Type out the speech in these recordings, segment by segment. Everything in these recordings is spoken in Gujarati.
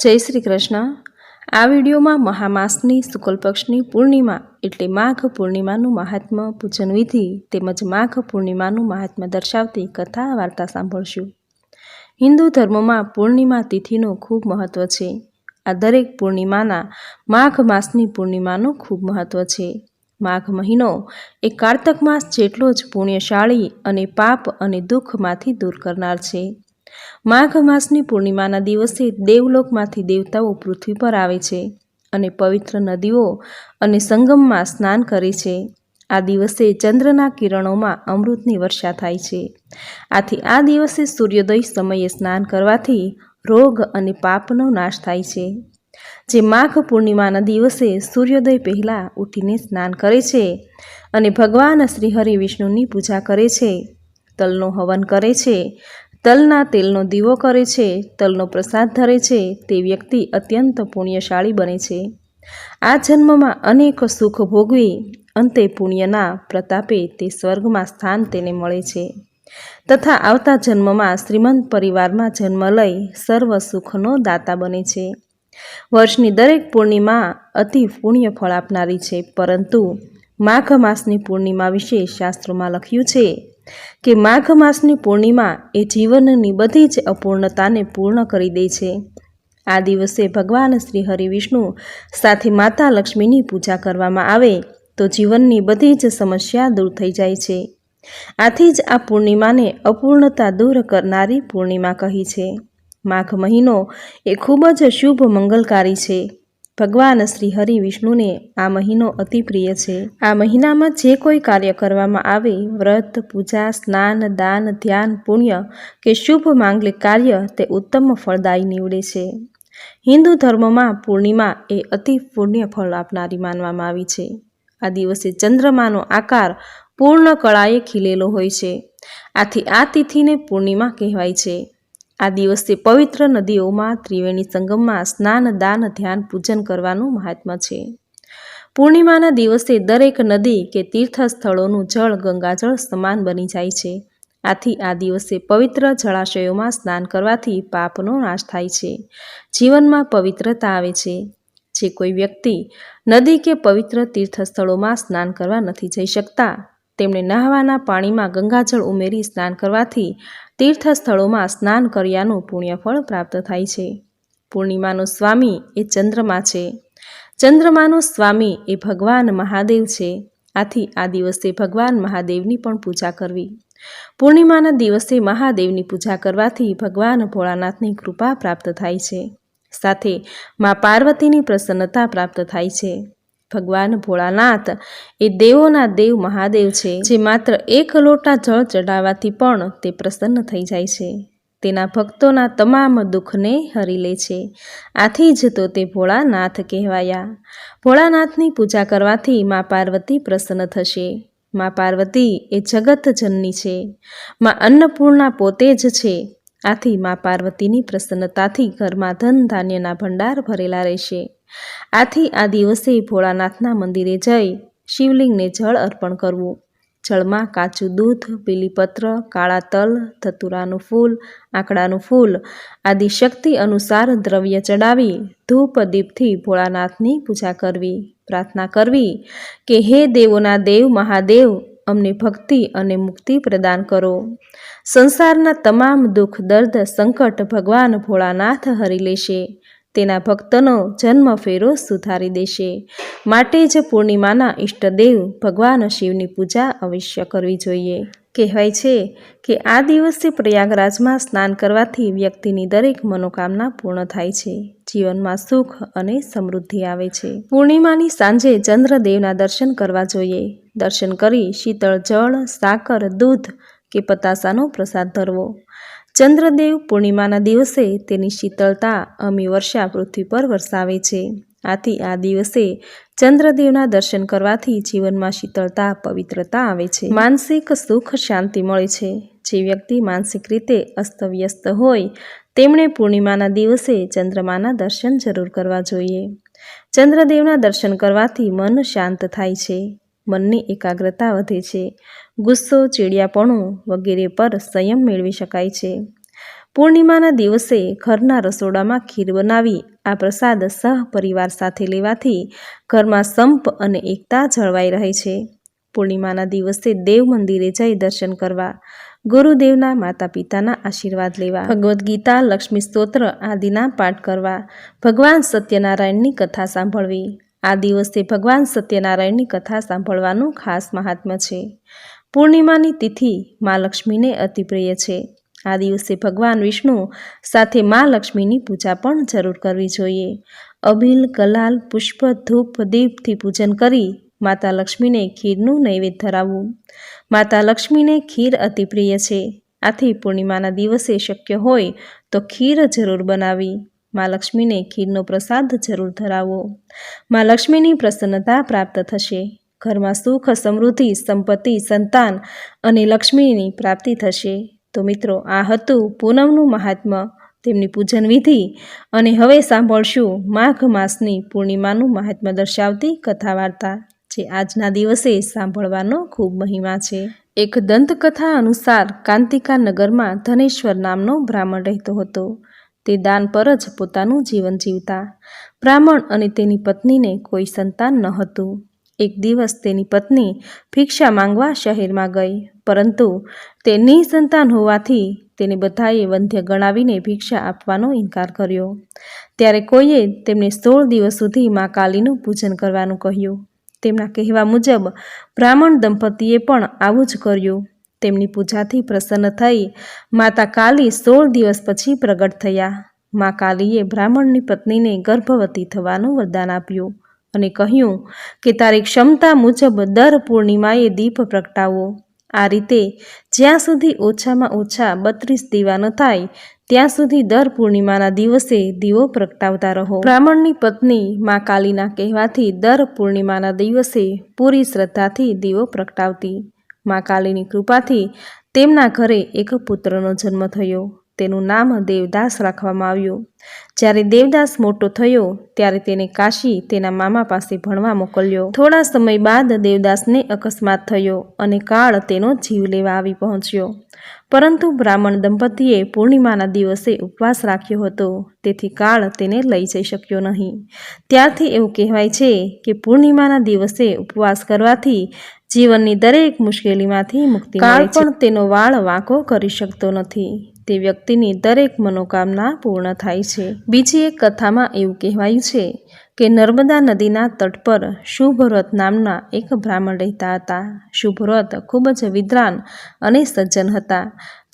જય શ્રી કૃષ્ણ. આ વિડીયોમાં મહામાસની શુક્લ પક્ષની પૂર્ણિમા એટલે માઘ પૂર્ણિમાનું મહાત્મ્ય પૂજન વિધિ તેમજ માઘ પૂર્ણિમાનું મહાત્મ્ય દર્શાવતી કથા વાર્તા સાંભળશું. હિન્દુ ધર્મમાં પૂર્ણિમા તિથિનું ખૂબ મહત્વ છે. આ દરેક પૂર્ણિમાના માઘ માસની પૂર્ણિમાનું ખૂબ મહત્વ છે. માઘ મહિનો એ કારતક માસ જેટલો જ પુણ્યશાળી અને પાપ અને દુઃખમાંથી દૂર કરનાર છે. માઘ માસની પૂર્ણિમાના દિવસે દેવલોકમાંથી દેવતાઓ પૃથ્વી પર આવે છે અને પવિત્ર નદીઓ અને સંગમમાં સ્નાન કરે છે. આ દિવસે ચંદ્રના કિરણોમાં અમૃતની વર્ષા થાય છે. આથી આ દિવસે સૂર્યોદય સમયે સ્નાન કરવાથી રોગ અને પાપનો નાશ થાય છે. જે માઘ પૂર્ણિમાના દિવસે સૂર્યોદય પહેલાં ઉઠીને સ્નાન કરે છે અને ભગવાન શ્રી હરિ વિષ્ણુની પૂજા કરે છે. તલનો હવન કરે છે. તલના તેલનો દીવો કરે છે, તલનો પ્રસાદ ધરે છે, તે વ્યક્તિ અત્યંત પુણ્યશાળી બને છે. આ જન્મમાં અનેક સુખ ભોગવી, અંતે પુણ્યના પ્રતાપે તે સ્વર્ગમાં સ્થાન તેને મળે છે. તથા આવતા જન્મમાં શ્રીમંત પરિવારમાં જન્મ લઈ સર્વ સુખનો દાતા બને છે. વર્ષની દરેક પૂર્ણિમા અતિ પુણ્ય ફળ આપનારી છે, પરંતુ માઘ માસની પૂર્ણિમા વિશે શાસ્ત્રોમાં લખ્યું છે કે માઘ માસની પૂર્ણિમા એ જીવનની બધી જ અપૂર્ણતાને પૂર્ણ કરી દે છે. આ દિવસે ભગવાન શ્રી હરિવિષ્ણુ સાથે માતા લક્ષ્મીની પૂજા કરવામાં આવે તો જીવનની બધી જ સમસ્યા દૂર થઈ જાય છે. આથી જ આ પૂર્ણિમાને અપૂર્ણતા દૂર કરનારી પૂર્ણિમા કહી છે. માઘ મહિનો એ ખૂબ જ શુભ મંગલકારી છે. ભગવાન શ્રી હરિ વિષ્ણુને આ મહિનો અતિ પ્રિય છે. આ મહિનામાં જે કોઈ કાર્ય કરવામાં આવે, વ્રત, પૂજા, સ્નાન, દાન, ધ્યાન, પુણ્ય કે શુભ માંગલિક કાર્ય તે ઉત્તમ ફળદાયી નીવડે છે. હિન્દુ ધર્મમાં પૂર્ણિમા એ અતિ પુણ્ય ફળ આપનારી માનવામાં આવી છે. આ દિવસે ચંદ્રમાનો આકાર પૂર્ણ કળાએ ખીલેલો હોય છે. આથી આ તિથિને પૂર્ણિમા કહેવાય છે. આ દિવસે પવિત્ર નદીઓમાં, ત્રિવેણી સંગમમાં સ્નાન, દાન, ધ્યાન, પૂજન કરવાનું મહાત્મ્ય છે. પૂર્ણિમાના દિવસે દરેક નદી કે તીર્થ સ્થળોનું જળ, ગંગાજળ સમાન બની જાય છે. આથી આ દિવસે પવિત્ર જળાશયોમાં સ્નાન કરવાથી પાપનો નાશ થાય છે. જીવનમાં પવિત્રતા આવે છે. જે કોઈ વ્યક્તિ નદી કે પવિત્ર તીર્થ સ્થળોમાં સ્નાન કરવા નથી જઈ શકતા તેમણે નહાવાના પાણીમાં ગંગાજળ ઉમેરી સ્નાન કરવાથી તીર્થ સ્થળોમાં સ્નાન કર્યાનું પુણ્યફળ પ્રાપ્ત થાય છે. પૂર્ણિમાનો સ્વામી એ ચંદ્રમા છે. ચંદ્રમાનો સ્વામી એ ભગવાન મહાદેવ છે. આથી આ દિવસે ભગવાન મહાદેવની પણ પૂજા કરવી. પૂર્ણિમાના દિવસે મહાદેવની પૂજા કરવાથી ભગવાન ભોળાનાથની કૃપા પ્રાપ્ત થાય છે. સાથે મા પાર્વતીની પ્રસન્નતા પ્રાપ્ત થાય છે. ભગવાન ભોળાનાથ એ દેવોના દેવ મહાદેવ છે, જે માત્ર એક લોટા જળ ચડાવવાથી પણ તે પ્રસન્ન થઈ જાય છે. તેના ભક્તોના તમામ દુઃખને હરી લે છે. આથી જ તો તે ભોળાનાથ કહેવાયા. ભોળાનાથની પૂજા કરવાથી મા પાર્વતી પ્રસન્ન થશે. મા પાર્વતી એ જગત જનની છે. મા અન્નપૂર્ણા પોતે જ છે. આથી મા પાર્વતીની પ્રસન્નતાથી ઘરમાં ધન ધાન્યના ભંડાર ભરેલા રહેશે. આથી આ દિવસે ભોળાનાથના મંદિરે જઈ શિવલિંગને જળ અર્પણ કરવું. જળમાં કાચું દૂધ, પીલીપત્ર, કાળા તલ, ધતુરાનું ફૂલ, આંકડાનું ફૂલ આદિ શક્તિ અનુસાર દ્રવ્ય ચડાવી ધૂપ દીપથી ભોળાનાથની પૂજા કરવી. પ્રાર્થના કરવી કે હે દેવોના દેવ મહાદેવ, અમને ભક્તિ અને મુક્તિ પ્રદાન કરો. સંસારના તમામ દુઃખ દર્દ સંકટ ભગવાન ભોળાનાથ હરી લેશે. તેના ભક્તનો જન્મ ફેરો સુધારી દેશે. માટે જ પૂર્ણિમાના ઈષ્ટદેવ ભગવાન શિવની પૂજા અવશ્ય કરવી જોઈએ. કહેવાય છે કે આ દિવસે પ્રયાગરાજમાં સ્નાન કરવાથી વ્યક્તિની દરેક મનોકામના પૂર્ણ થાય છે. જીવનમાં સુખ અને સમૃદ્ધિ આવે છે. પૂર્ણિમાની સાંજે ચંદ્રદેવના દર્શન કરવા જોઈએ. દર્શન કરી શીતળ જળ, સાકર, દૂધ કે પતાસાનો પ્રસાદ ધરવો. ચંદ્રદેવ પૂર્ણિમાના દિવસે તેની શીતળતા અમી વર્ષા પૃથ્વી પર વરસાવે છે. આથી આ દિવસે ચંદ્રદેવના દર્શન કરવાથી જીવનમાં શીતળતા, પવિત્રતા આવે છે. માનસિક સુખ શાંતિ મળે છે. જે વ્યક્તિ માનસિક રીતે અસ્તવ્યસ્ત હોય, તેમણે પૂર્ણિમાના દિવસે ચંદ્રમાના દર્શન જરૂર કરવા જોઈએ. ચંદ્રદેવના દર્શન કરવાથી મન શાંત થાય છે. મનની એકાગ્રતા વધે છે. ગુસ્સો, ચીડિયાપણું વગેરે પર સંયમ મેળવી શકાય છે. પૂર્ણિમાના દિવસે ઘરના રસોડામાં ખીર બનાવી, આ પ્રસાદ સહપરિવાર સાથે લેવાથી ઘરમાં સંપ અને એકતા જળવાઈ રહે છે. પૂર્ણિમાના દિવસે દેવ મંદિરે જઈ દર્શન કરવા, ગુરુદેવના માતા પિતાના આશીર્વાદ લેવા, ભગવદ્ ગીતા, લક્ષ્મી સ્તોત્ર આદિના પાઠ કરવા, ભગવાન સત્યનારાયણની કથા સાંભળવી આ દિવસે ભગવાન સત્યનારાયણની કથા સાંભળવાનું ખાસ મહાત્મ્ય છે. પૂર્ણિમાની તિથિ મા લક્ષ્મીને અતિપ્રિય છે. આ દિવસે ભગવાન વિષ્ણુ સાથે મા લક્ષ્મીની પૂજા પણ જરૂર કરવી જોઈએ. અબિલ, કલાલ, પુષ્પ, ધૂપ, દીપથી પૂજન કરી માતા લક્ષ્મીને ખીરનું નૈવેદ્ય ધરાવવું. માતા લક્ષ્મીને ખીર અતિપ્રિય છે. આથી પૂર્ણિમાના દિવસે શક્ય હોય તો ખીર જરૂર બનાવી. મા લક્ષ્મીને ખીરનો પ્રસાદ જરૂર ધરાવો. માં લક્ષ્મીની પ્રસન્નતા પ્રાપ્ત થશે. ઘરમાં સુખ, સમૃદ્ધિ, સંપત્તિ, સંતાન અને લક્ષ્મીની પ્રાપ્તિ થશે. તો મિત્રો, આ હતું પૂનમનું મહાત્મ્ય તેમની પૂજન વિધિ અને હવે સાંભળશું માઘ માસની પૂર્ણિમાનું મહાત્મ્ય દર્શાવતી કથા વાર્તા જે આજના દિવસે સાંભળવાનો ખૂબ મહિમા છે. એક દંતકથા અનુસાર કાંતિકા નગરમાં ધનેશ્વર નામનો બ્રાહ્મણ રહેતો હતો. તે દાન પર જ પોતાનું જીવન જીવતા. બ્રાહ્મણ અને તેની પત્નીને કોઈ સંતાન ન હતું. એક દિવસ તેની પત્ની ભિક્ષા માંગવા શહેરમાં ગઈ, પરંતુ તે નિસંતાન હોવાથી તેને બધાએ વંધ્ય ગણાવીને ભિક્ષા આપવાનો ઇનકાર કર્યો. ત્યારે કોઈએ તેમને સોળ દિવસ સુધી મા કાલીનું પૂજન કરવાનું કહ્યું. તેમના કહેવા મુજબ, બ્રાહ્મણ દંપતીએ પણ આવું જ કર્યું. તેમની પૂજાથી પ્રસન્ન થઈ માતા કાલી સોળ દિવસ પછી પ્રગટ થયા. મા કાલીએ બ્રાહ્મણની પત્નીને ગર્ભવતી થવાનું વરદાન આપ્યું અને કહ્યું કે, તારી ક્ષમતા મુજબ દર પૂર્ણિમાએ દીપ પ્રગટાવો. આ રીતે જ્યાં સુધી ઓછામાં ઓછા બત્રીસ દીવા ન થાય, ત્યાં સુધી દર પૂર્ણિમાના દિવસે દીવો પ્રગટાવતા રહો. બ્રાહ્મણની પત્ની મા કાલીના કહેવાથી દર પૂર્ણિમાના દિવસે પૂરી શ્રદ્ધાથી દીવો પ્રગટાવતી. મા કાલીની કૃપાથી તેમના ઘરે એક પુત્રનો જન્મ થયો. તેનું નામ દેવદાસ રાખવામાં આવ્યું. જ્યારે દેવદાસ મોટો થયો, ત્યારે તેને કાશી તેના મામા પાસે ભણવા મોકલ્યો. થોડા સમય બાદ દેવદાસને અકસ્માત થયો અને કાળ તેનો જીવ લેવા આવી પહોંચ્યો. પરંતુ બ્રાહ્મણ દંપતીએ પૂર્ણિમાના દિવસે ઉપવાસ રાખ્યો હતો. તેથી કાળ તેને લઈ જઈ શક્યો નહીં. ત્યારથી એવું કહેવાય છે કે પૂર્ણિમાના દિવસે ઉપવાસ કરવાથી જીવનની દરેક મુશ્કેલીમાંથી મુક્તિ કાળ પણ તેનો વાળ વાંકો કરી શકતો નથી. તે વ્યક્તિની દરેક મનોકામના પૂર્ણ થાય છે. બીજી એક કથામાં એવું કહેવાયું છે કે નર્મદા નદીના તટ પર શુભવ્રત નામના એક બ્રાહ્મણ રહેતા હતા. શુભવ્રત ખૂબ જ વિદ્વાન અને સજ્જન હતા.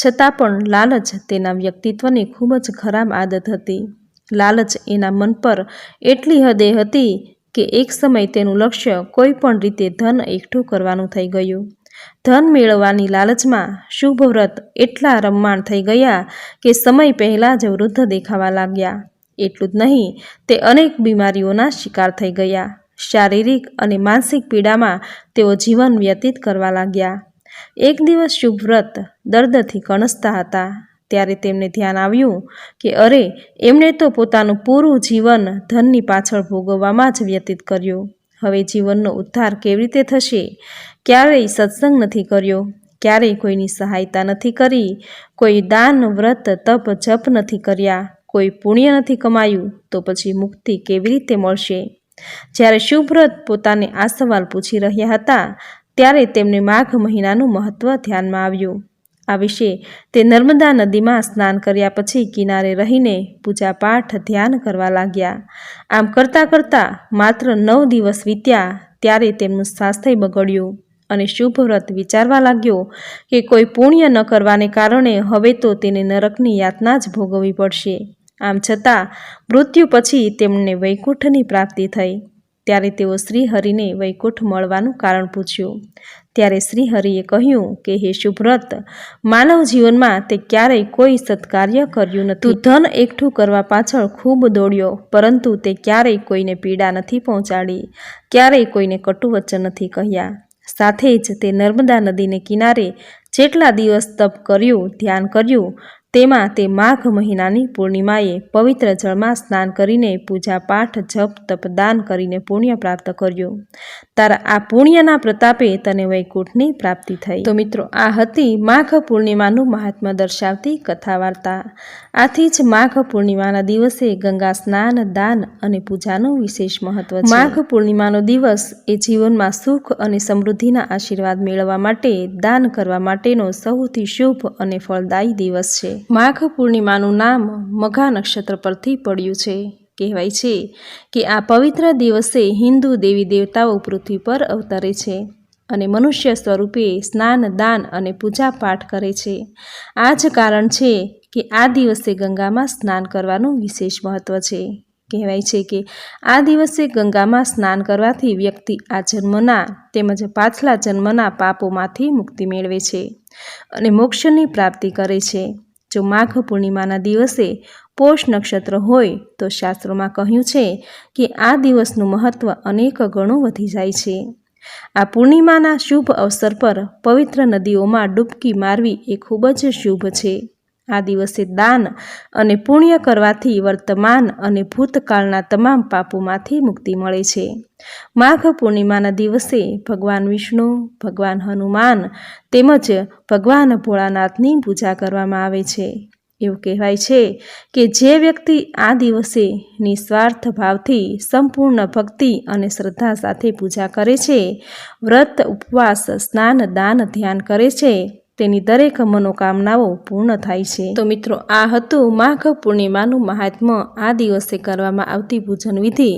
છતાં પણ લાલચ તેના વ્યક્તિત્વની ખૂબ જ ખરાબ આદત હતી. લાલચ એના મન પર એટલી હદે હતી કે એક સમય તેનું લક્ષ્ય કોઈ પણ રીતે ધન એકઠું કરવાનું થઈ ગયું. ધન મેળવવાની લાલચમાં શુભવ્રત એટલા રમમાણ થઈ ગયા કે સમય પહેલાં જ વૃદ્ધ દેખાવા લાગ્યા. એટલું જ નહીં, તે અનેક બીમારીઓના શિકાર થઈ ગયા. શારીરિક અને માનસિક પીડામાં તેઓ જીવન વ્યતીત કરવા લાગ્યા. એક દિવસ શુભવ્રત દર્દથી કણસતા હતા. ત્યારે તેમને ધ્યાન આવ્યું કે, અરે, એમણે તો પોતાનું પૂરું જીવન ધનની પાછળ ભોગવવામાં જ વ્યતીત કર્યું. હવે જીવનનો ઉદ્ધાર કેવી રીતે થશે? ક્યારેય સત્સંગ નથી કર્યો. ક્યારેય કોઈની સહાયતા નથી કરી. કોઈ દાન, વ્રત, તપ, જપ નથી કર્યા. કોઈ પુણ્ય નથી કમાયું તો પછી મુક્તિ કેવી રીતે મળશે? જ્યારે શુભ્રત પોતાને આ સવાલ પૂછી રહ્યા હતા, ત્યારે તેમને માઘ મહિનાનું મહત્વ ધ્યાનમાં આવ્યું. આ વિશે તે નર્મદા નદીમાં સ્નાન કર્યા પછી કિનારે રહીને પૂજાપાઠ ધ્યાન કરવા લાગ્યા. આમ કરતાં કરતાં માત્ર નવ દિવસ વીત્યા ત્યારે તેમનું સ્વાસ્થ્ય બગડ્યું અને શુભવ્રત વિચારવા લાગ્યો કે કોઈ પુણ્ય ન કરવાને કારણે હવે તો તેને નરકની યાતના જ ભોગવવી પડશે. આમ છતાં મૃત્યુ પછી તેમને વૈકુંઠની પ્રાપ્તિ થઈ. ત્યારે તેઓ શ્રીહરિને વૈકુંઠ મળવાનું કારણ પૂછ્યું. ત્યારે શ્રીહરિએ કહ્યું કે, હે શુભ્રત માનવ જીવનમાં તે ક્યારેય કોઈ સત્કાર્ય કર્યું નથી. ધન એકઠું કરવા પાછળ ખૂબ દોડ્યો, પરંતુ તે ક્યારેય કોઈને પીડા નથી પહોંચાડી, ક્યારેય કોઈને કટુવચન નથી કહ્યા. સાથે જ તે નર્મદા નદીને કિનારે જેટલા દિવસ તપ કર્યું, ધ્યાન કર્યું તેમાં તે માઘ મહિનાની પૂર્ણિમાએ પવિત્ર જળમાં સ્નાન કરીને પૂજા પાઠ જપ તપ દાન કરીને પુણ્ય પ્રાપ્ત કર્યું. તારા આ પુણ્યના પ્રતાપે તને વૈકુંઠની પ્રાપ્તિ થઈ. તો મિત્રો, આ હતી માઘ પૂર્ણિમાનું મહાત્મા દર્શાવતી કથા વાર્તા આથી જ માઘ પૂર્ણિમાના દિવસે ગંગા સ્નાન, દાન અને પૂજાનું વિશેષ મહત્વ છે. માઘ પૂર્ણિમાનો દિવસ એ જીવનમાં સુખ અને સમૃદ્ધિના આશીર્વાદ મેળવવા માટે, દાન કરવા માટેનો સૌથી શુભ અને ફળદાયી દિવસ છે. માઘ પૂર્ણિમાનું નામ મઘા નક્ષત્ર પરથી પડ્યું છે. કહેવાય છે કે આ પવિત્ર દિવસે હિન્દુ દેવી દેવતાઓ પૃથ્વી પર અવતરે છે અને મનુષ્ય સ્વરૂપે સ્નાન, દાન અને પૂજા પાઠ કરે છે. આ જ કારણ છે કે આ દિવસે ગંગામાં સ્નાન કરવાનું વિશેષ મહત્વ છે. કહેવાય છે કે આ દિવસે ગંગામાં સ્નાન કરવાથી વ્યક્તિ આ જન્મના તેમજ પાછલા જન્મના પાપોમાંથી મુક્તિ મેળવે છે અને મોક્ષની પ્રાપ્તિ કરે છે. જો માઘ પૂર્ણિમાના દિવસે પોષ નક્ષત્ર હોય, તો શાસ્ત્રોમાં કહ્યું છે કે આ દિવસનું મહત્ત્વ અનેક ગણું વધી જાય છે. આ પૂર્ણિમાના શુભ અવસર પર પવિત્ર નદીઓમાં ડૂબકી મારવી એ ખૂબ જ શુભ છે. આ દિવસે દાન અને પુણ્ય કરવાથી વર્તમાન અને ભૂતકાળના તમામ પાપોમાંથી મુક્તિ મળે છે. માઘ પૂર્ણિમાના દિવસે ભગવાન વિષ્ણુ, ભગવાન હનુમાન તેમજ ભગવાન ભોળાનાથની પૂજા કરવામાં આવે છે. એવું કહેવાય છે કે જે વ્યક્તિ આ દિવસે નિસ્વાર્થ ભાવથી સંપૂર્ણ ભક્તિ અને શ્રદ્ધા સાથે પૂજા કરે છે, વ્રત, ઉપવાસ, સ્નાન, દાન, ધ્યાન કરે છે તેની દરેક મનોકામનાઓ પૂર્ણ થાય છે. તો મિત્રો, આ હતું માઘ પૂર્ણિમાનું મહાત્મ્ય આ દિવસે કરવામાં આવતી પૂજન વિધિ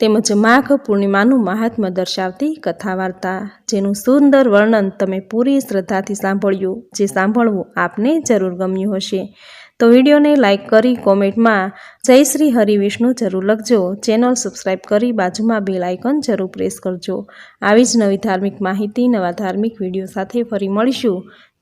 તેમજ માઘ પૂર્ણિમાનું મહાત્મ્ય દર્શાવતી કથા વાર્તા જેનું સુંદર વર્ણન તમે પૂરી શ્રદ્ધાથી સાંભળ્યું, જે સાંભળવું આપને જરૂર ગમ્યું હશે. તો વિડીયોને લાઇક કરી કોમેન્ટમાં જય શ્રી હરિવિષ્ણુ જરૂર લખજો. ચેનલ સબસ્ક્રાઇબ કરી બાજુમાં બેલ આઇકન જરૂર પ્રેસ કરજો. આવી જ નવી ધાર્મિક માહિતી, નવા ધાર્મિક વીડિયો સાથે ફરી મળીશું.